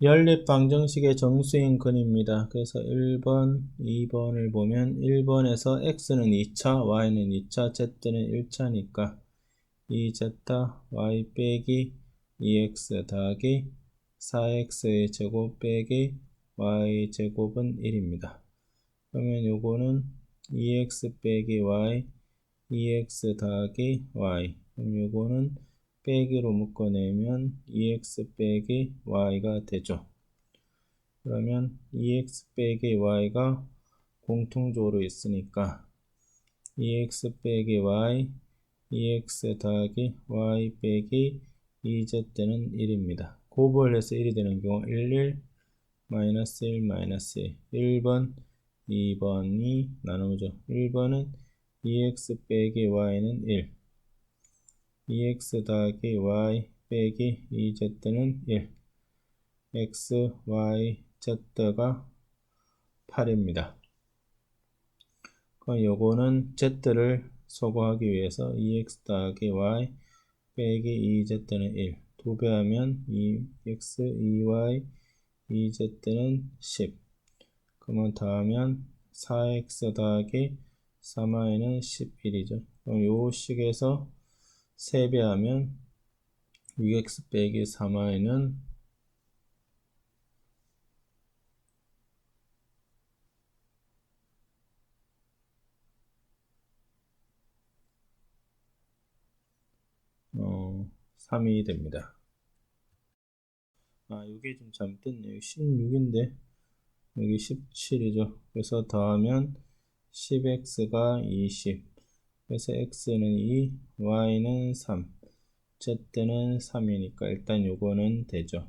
연립 방정식의 정수인 근입니다. 그래서 1번, 2번을 보면 1번에서 x는 2차, y는 2차, z는 1차니까 2z y 빼기 2x 더하기 4x의 제곱 빼기 y 제곱은 1입니다. 그러면 요거는 2x 빼기 y, 2x 더하기 y. 그럼 요거는 빼기로 묶어내면 2x 빼기 y가 되죠. 그러면 2x 빼기 y가 공통적으로 있으니까 2x 빼기 y, 2x 더하기 y 빼기 2z는 1입니다. 고벌해서 1이 되는 경우 1, 1, 마이너스 1, 마이너스 1. 1번, 2번이 나누죠. 1번은 2x 빼기 y는 1. 2x 더하기 y 빼기 2z는 1 x, y, z가 8입니다. 그럼 요거는 z를 소거하기 위해서 2x 더하기 y 빼기 2z는 1 2배하면 2x, 2y, 2z는 10 그러면 더하면 4x 더하기 3y는 11이죠. 그럼 요 식에서 3배하면 6x 빼기 3y는 어, 3이 됩니다. 아, 이게 좀 잘못됐네요. 여기 16인데 여기 17이죠. 그래서 더하면 10x가 20 그래서 x는 2, y는 3, z는 3이니까 일단 요거는 되죠.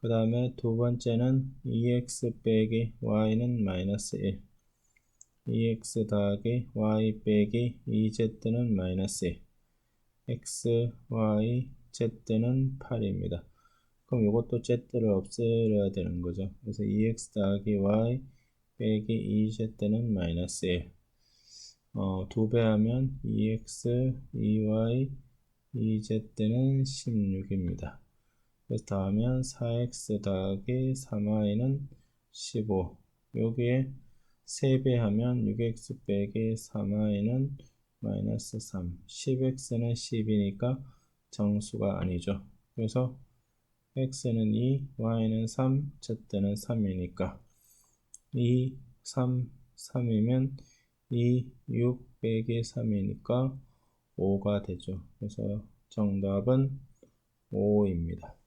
그 다음에 두 번째는 2x 빼기 y는 마이너스 1 2x 더하기 y 빼기 2z는 마이너스 1 x, y, z는 8입니다. 그럼 이것도 z를 없애야 되는 거죠. 그래서 2x 더하기 y 빼기 2z는 마이너스 1 어, 2배 하면 2x, 2y, 2z는 16입니다. 그래서 더하면 4x 더하기 3y는 15 여기에 3배 하면 6x 빼기 3y는 마이너스 3 10x는 10이니까 정수가 아니죠. 그래서 x는 2, y는 3, z는 3이니까 2, 3, 3이면 2, 6 빼기 3이니까 5가 되죠. 그래서 정답은 5입니다.